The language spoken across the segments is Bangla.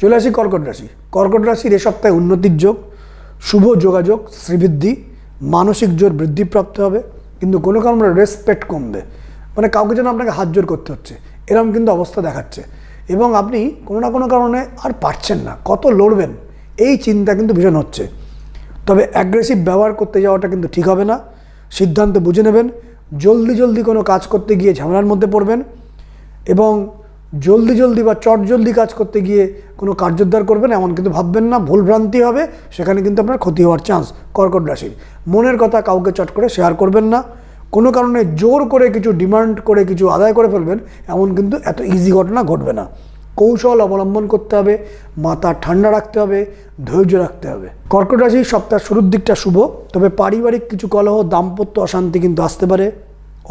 চলে আসি কর্কট রাশি। কর্কট রাশির এ সপ্তাহে উন্নতির যোগ, শুভ যোগাযোগ, শ্রীবৃদ্ধি, মানসিক জোর বৃদ্ধিপ্রাপ্ত হবে, কিন্তু কোনো কারণে রেসপেক্ট কমবে। মানে কাউকে যেন আপনাকে হাত জোর করতে হচ্ছে। এরকম কিন্তু অবস্থা দেখাচ্ছে। এবং আপনি কোনো না কোনো কারণে আর পারছেন না। কত লড়বেন, এই চিন্তা কিন্তু ভীষণ হচ্ছে। তবে অ্যাগ্রেসিভ ব্যবহার করতে যাওয়াটা কিন্তু ঠিক হবে না। সিদ্ধান্ত বুঝে নেবেন। জলদি জলদি কোনো কাজ করতে গিয়ে ঝামেলার মধ্যে পড়বেন। এবং জলদি জলদি বা চট জলদি কাজ করতে গিয়ে কোনো কার্যোদ্ধার করবেন এমন কিন্তু ভাববেন না ভুলভ্রান্তি হবে, সেখানে কিন্তু আপনার ক্ষতি হওয়ার চান্স কর্কট রাশির। মনের কথা কাউকে চট করে শেয়ার করবেন না, কোনো কারণে জোর করে কিছু ডিমান্ড করে কিছু আদায় করে ফেলবেন, এমন কিন্তু এত ইজি ঘটনা ঘটবে না। কৌশল অবলম্বন করতে হবে, মাথা ঠান্ডা রাখতে হবে, ধৈর্য রাখতে হবে। কর্কট রাশি সপ্তাহ শুরুর দিকটা শুভ, তবে পারিবারিক কিছু কলহ, দাম্পত্য অশান্তি কিন্তু আসতে পারে।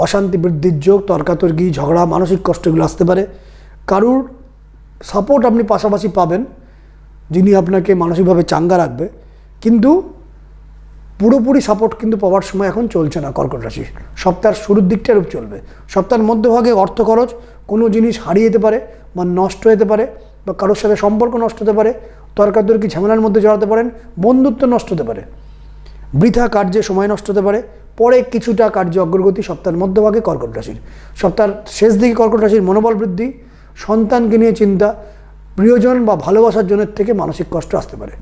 অশান্তি বৃদ্ধির যোগ, তর্কাতর্কি, ঝগড়া, মানসিক কষ্ট এগুলো আসতে পারে। কারুর সাপোর্ট আপনি পাশাপাশি পাবেন, যিনি আপনাকে মানসিকভাবে চাঙ্গা রাখবে। কিন্তু পুরোপুরি সাপোর্ট কিন্তু পাওয়ার সময় এখন চলছে না কর্কট রাশি। সপ্তাহের শুরুর দিকটা এরূপ চলবে। সপ্তাহের মধ্যভাগে অর্থ খরচ, কোনো জিনিস হারিয়ে যেতে পারে বা নষ্ট হতে পারে বা কারোর সাথে সম্পর্ক নষ্ট হতে পারে, তর্কাতর্কি ঝামেলার মধ্যে জড়াতে পারেন, বন্ধুত্ব নষ্ট হতে পারে, বৃথা কার্যে সময় নষ্ট হতে পারে, পরে কিছুটা কার্য অগ্রগতি সপ্তাহের মধ্যভাগে কর্কট রাশির। সপ্তাহের শেষ দিকে কর্কট রাশির মনোবল বৃদ্ধি সন্তানকে নিয়ে চিন্তা প্রিয়জন বা ভালোবাসার জনের থেকে মানসিক কষ্ট আসতে পারে।